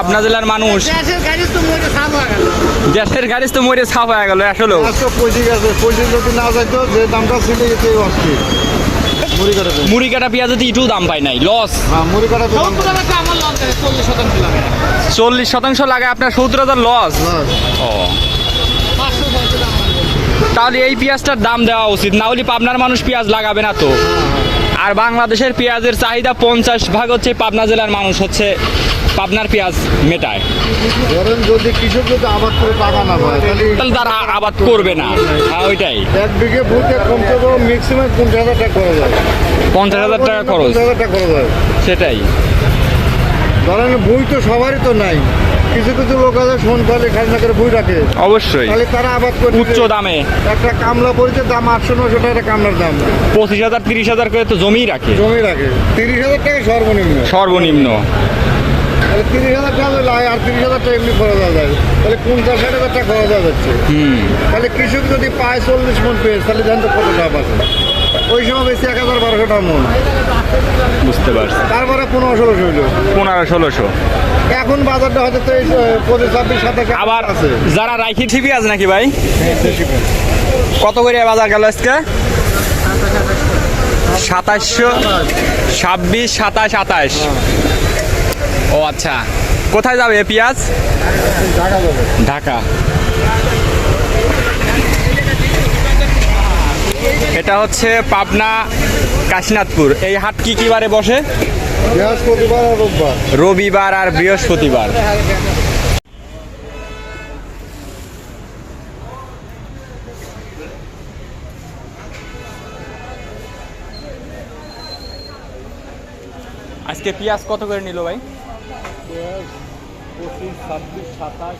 আপনার জেলার মানুষ। দেশের গাড়ি তো মরে সাফ হয়ে গেল। হয়ে আসলে আজকে গেছে পঁচিশ যদি না যাইতো যে দামটা ছিল সেই অস্থির মুড়ি কাটা পেঁয়াজ। তো ইটু দাম পাই নাই লস হ্যাঁ লস চল্লিশ শতাংশ লাগে। আপনার সত্তর হাজার লস। ও। টাকা তাহলে এই পেঁয়াজটার দাম দেওয়া উচিত না হলে পাবনার মানুষ পেঁয়াজ লাগাবে না তো। আর বাংলাদেশের পেঁয়াজের চাহিদা পঞ্চাশ ভাগ হচ্ছে পাবনা জেলার মানুষ হচ্ছে। পাবনার পেঁয়াজ মেটায়। ধরেন যদি কৃষক যদি আবাদ করে টাকা না পায় তাহলে তারা আবাদ করবে না। হ্যাঁ ওইটাই। এক বিঘে ভুতে কমতে তো ম্যাক্সিমাম পঞ্চাশ হাজার টাকা খরচ হয়। পঞ্চাশ হাজার টাকা খরচ। হয়। সেটাই। ধরেন বই তো সবারই তো নাই। কিছু কিছু লোক আছে শোন তাহলে খাজনা করে বই রাখে। অবশ্যই। তাহলে তারা আবাদ করে উচ্চ দামে। একটা কামলা পড়েছে দাম আটশো নশো টাকা কামলার দাম। পঁচিশ হাজার তিরিশ হাজার করে তো জমিই রাখে। জমি রাখে। তিরিশ হাজার টাকা সর্বনিম্ন। সর্বনিম্ন। তাহলে তিরিশ হাজার টাকা লাগে আর তিরিশ হাজার টাকা এমনি খরচ হয়ে যায়। তাহলে পঞ্চাশ ষাট হাজার টাকা খরচ হয়ে যাচ্ছে। তাহলে কৃষক যদি পায় চল্লিশ মন পেয়ে তাহলে জানতো কত টাকা আছে। ওই সময় বেশি এক হাজার বারোশো টাকা মন। বুঝতে পারছি। তারপরে পনেরো ষোলোশো হইল। পনেরো ষোলোশো। এখন বাজারটা হয়তো তো পঁচিশ ছাব্বিশ সাতাশ আবার আছে। যারা রাইখি ঠিকই আছে নাকি ভাই? কত করে বাজার গেল আজকে? সাতাশশো ছাব্বিশ সাতাশ আঠাশ। ও আচ্ছা কোথায় যাবে এ পেঁয়াজ? ঢাকা। এটা হচ্ছে পাবনা কাশীনাথপুর। এই হাট কি কি বারে বসে? রবিবার আর বৃহস্পতিবার। আজকে পেঁয়াজ কত করে নিল ভাই? পঁচিশ ছাব্বিশ সাতাশ